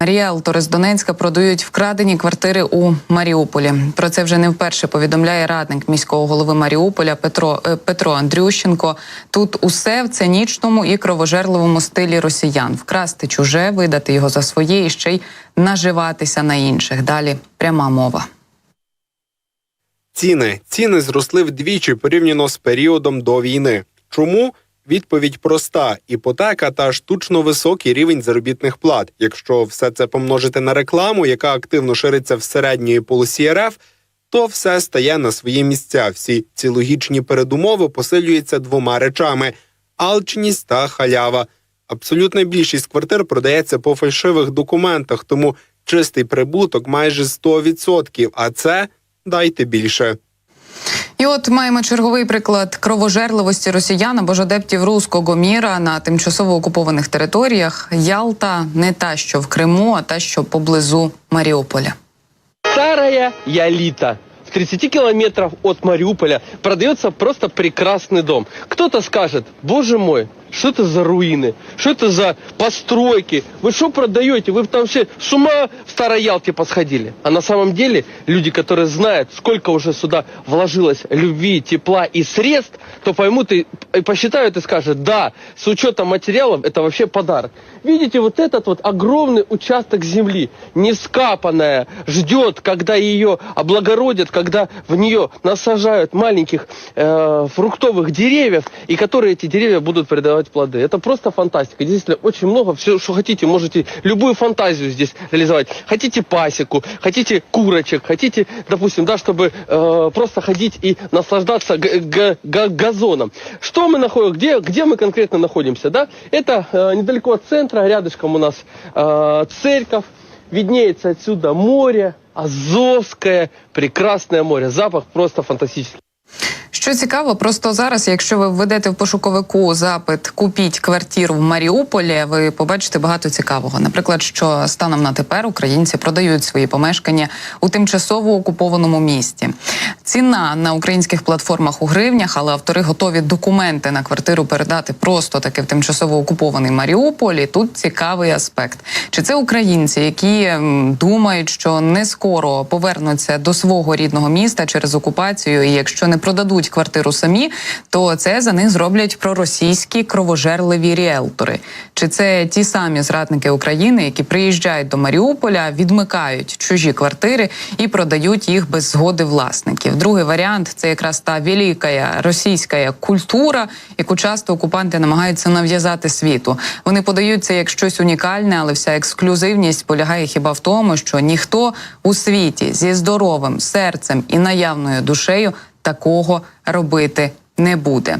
Ріелтори з Донецька продають вкрадені квартири у Маріуполі. Про це вже не вперше повідомляє радник міського голови Маріуполя Петро е, Петро Андрющенко. Тут усе в цинічному і кровожерливому стилі росіян: вкрасти чуже, видати його за своє і ще й наживатися на інших. Далі пряма мова. Ціни. Ціни зросли вдвічі порівняно з періодом до війни. Чому? Відповідь проста: іпотека та штучно високий рівень заробітних плат. Якщо все це помножити на рекламу, яка активно шириться в середньої полосі РФ, то все стає на свої місця. Всі ці логічні передумови посилюються двома речами: алчність та халява. Абсолютна більшість квартир продається по фальшивих документах, тому чистий прибуток майже 100%, а це дайте більше. І от маємо черговий приклад кровожерливості росіян або ж адептів руського міра на тимчасово окупованих територіях. Ялта не та, що в Криму, а та, що поблизу Маріуполя. Старая яліта. В 30 километров от Мариуполя продается просто прекрасный дом. Кто-то скажет, боже мой, что это за руины? Что это за постройки? Вы что продаете? Вы там все с ума в Старой Ялте посходили. А на самом деле люди, которые знают, сколько уже сюда вложилось любви, тепла и средств, то поймут и, и посчитают и скажут, да, с учетом материалов это вообще подарок. Видите, вот этот вот огромный участок земли, не вскапанная, ждет, когда ее облагородят, когда в нее насажают маленьких э, фруктовых деревьев, и которые эти деревья будут придавать плоды. Это просто фантастика. Действительно, очень много. Все, что хотите, можете любую фантазию здесь реализовать. Хотите пасеку, хотите курочек, хотите, допустим, да, чтобы э, просто ходить и наслаждаться газоном. Что мы находим, где, где мы конкретно находимся, да? Это э, недалеко от центра, рядышком у нас э, церковь, виднеется отсюда море, Азовское, прекрасное море. Запах просто фантастический. Що цікаво, просто зараз, якщо ви введете в пошуковику запит Купіть квартиру в Маріуполі, ви побачите багато цікавого. Наприклад, що станом на тепер українці продають свої помешкання у тимчасово окупованому місті. Ціна на українських платформах у гривнях, але автори готові документи на квартиру передати просто таки в тимчасово окупований Маріуполь. Тут цікавий аспект. Чи це українці, які думають, що не скоро повернуться до свого рідного міста через окупацію, і якщо не продадуть квартиру самі, то це за них зроблять проросійські кровожерливі ріелтори. Чи це ті самі зрадники України, які приїжджають до Маріуполя, відмикають чужі квартири і продають їх без згоди власників? Другий варіант це якраз та велика російська культура, яку часто окупанти намагаються нав'язати світу. Вони подають це як щось унікальне, але вся ексклюзивність полягає хіба в тому, що ніхто у світі зі здоровим серцем і наявною душею такого робити не буде.